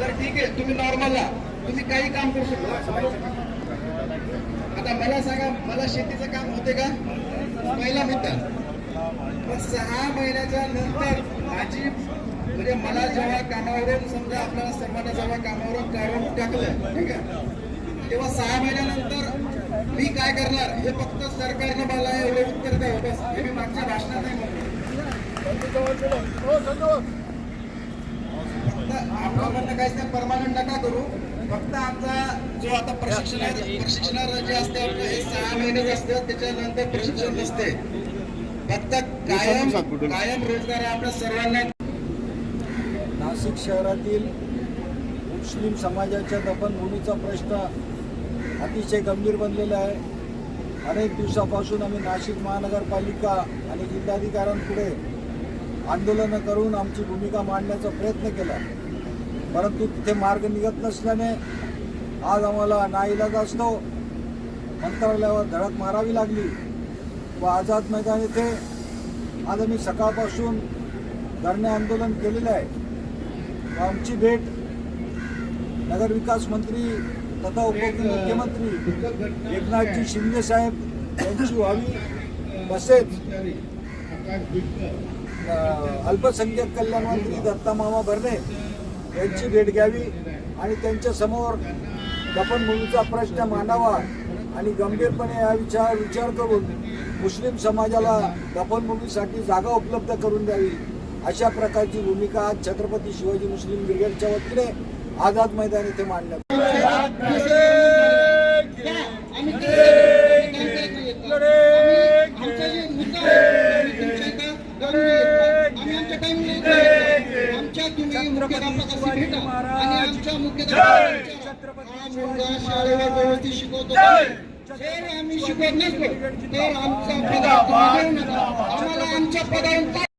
तर ठीक आहे. तुम्ही काही काम करू शकता. आता मला सांगा मला शेतीचं काम होते का? पहिला मुद्दा. पण सहा महिन्याच्या नंतर माझी म्हणजे मला जेव्हा कामावरून समजा आपल्याला सर्वांना जेव्हा कामावरून काढून टाकलं ठीक आहे? तेव्हा सहा महिन्यानंतर मी काय करणार? हे फक्त सरकारनं मला एवढे उत्तर द्यावं बस. हे मी मागच्या भाषणात नाही म्हणतो हो, आपल्याकडनं काहीच नाही परमानंट नका करू. फक्त आमचा जो आता प्रशिक्षण आहे प्रशिक्षणाला जे असते आपलं हे सहा महिनेच असतं त्याच्यानंतर प्रशिक्षण नसते. फक्त कायम कायम रोजगार आहे आपल्या सर्वांना. नाशिक शहरातील मुस्लिम समाजाच्या दफनभूमीचा प्रश्न अतिशय गंभीर बनलेला आहे. अनेक दिवसापासून आम्ही नाशिक महानगरपालिका आणि जिल्हाधिकाऱ्यांपुढे आंदोलनं करून आमची भूमिका मांडण्याचा प्रयत्न केला. परंतु तिथे मार्ग निघत नसल्याने आज आम्हाला नाईलाज असतो. मंत्रालयावर धडक मारावी लागली. व आझाद मैदान येथे आज आम्ही सकाळपासून धरणे आंदोलन केलेलं आहे. व आमची भेट नगरविकास मंत्री तथा उपमुख्यमंत्री एकनाथजी शिंदे साहेब यांची व्हावी तसेच अल्पसंख्याक कल्याण मंत्री दत्ता मामा भरणे यांची भेट घ्यावी आणि त्यांच्यासमोर दफनभूमीचा प्रश्न मांडावा आणि गंभीरपणे या विचार विचार करून मुस्लिम समाजाला दफनभूमीसाठी जागा उपलब्ध करून द्यावी अशा प्रकारची भूमिका आज छत्रपती शिवाजी मुस्लिम ब्रिगेडच्या वतीने आझाद मैदान येथे मांडण्यात आमच्या तुम्ही मुख्याध्यापकाशी भेटा आणि आमच्या मुख्याध्यापकाच्या शाळेवर व्यवस्थित शिकवतो जर आम्ही शिकवत नसलो तर आमचा पगार तुम्ही देऊ नका आम्हाला आमच्या पगारून